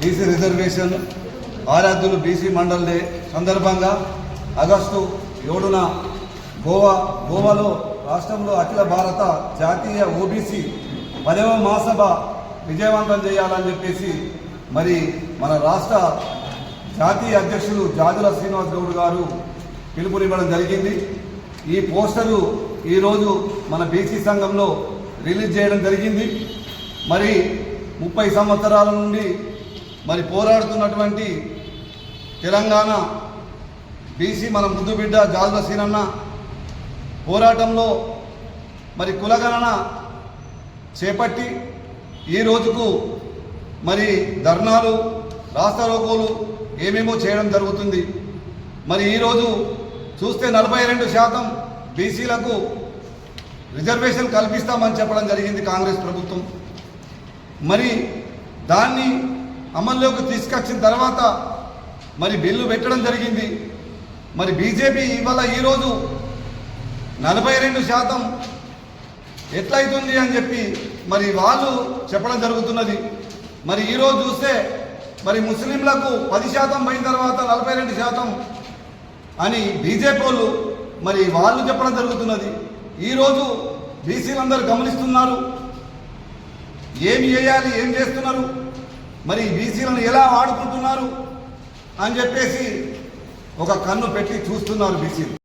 BC reservation ఆరాధ్యులు BC Mandal day సందర్భంగా August ఏడున గోవా గోవాలో రాష్ట్రంలో అఖిల భారత జాతీయ ఓబీసీ పదవ మహాసభ విజయవంతం చేయాలని చెప్పేసి మరి మన రాష్ట్ర జాతీయ అధ్యక్షులు జాజుల శ్రీనివాస్ గౌడ్ గారు పిలుపునివ్వడం జరిగింది. ఈ పోస్టరు ఈరోజు మన బీసీ సంఘంలో రిలీజ్ చేయడం జరిగింది. మరి ముప్పై సంవత్సరాల నుండి మరి పోరాడుతున్నటువంటి తెలంగాణ బీసీ మన ముద్దు బిడ్డ జాజుల సీనన్న పోరాటంలో మరి కులగణన చేపట్టి ఈ రోజుకు మరి ధర్నాలు రాస్తారోకోలు ఏమేమో చేయడం జరుగుతుంది. మరి ఈరోజు చూస్తే నలభై రెండు శాతం బీసీలకు రిజర్వేషన్ కల్పిస్తామని చెప్పడం జరిగింది కాంగ్రెస్ ప్రభుత్వం. మరి దాన్ని అమల్లోకి తీసుకొచ్చిన తర్వాత మరి బిల్లు పెట్టడం జరిగింది. మరి బీజేపీ ఇవాళ ఈరోజు నలభై రెండు శాతం ఎట్లయితుంది అని చెప్పి మరి వాళ్ళు చెప్పడం జరుగుతున్నది. మరి ఈరోజు చూస్తే మరి ముస్లింలకు పది శాతం పోయిన తర్వాత నలభై రెండు శాతం అని బీజేపీ వాళ్ళు మరి వాళ్ళు చెప్పడం జరుగుతున్నది. ఈరోజు బీసీలందరూ గమనిస్తున్నారు. ఏమి చేయాలి ఏం చేస్తున్నారు? మరి బీసీలను ఎలా వాడుకుంటున్నారు? అని చెప్పేసి ఒక కన్ను పెట్టి చూస్తున్నారు బీసీలు.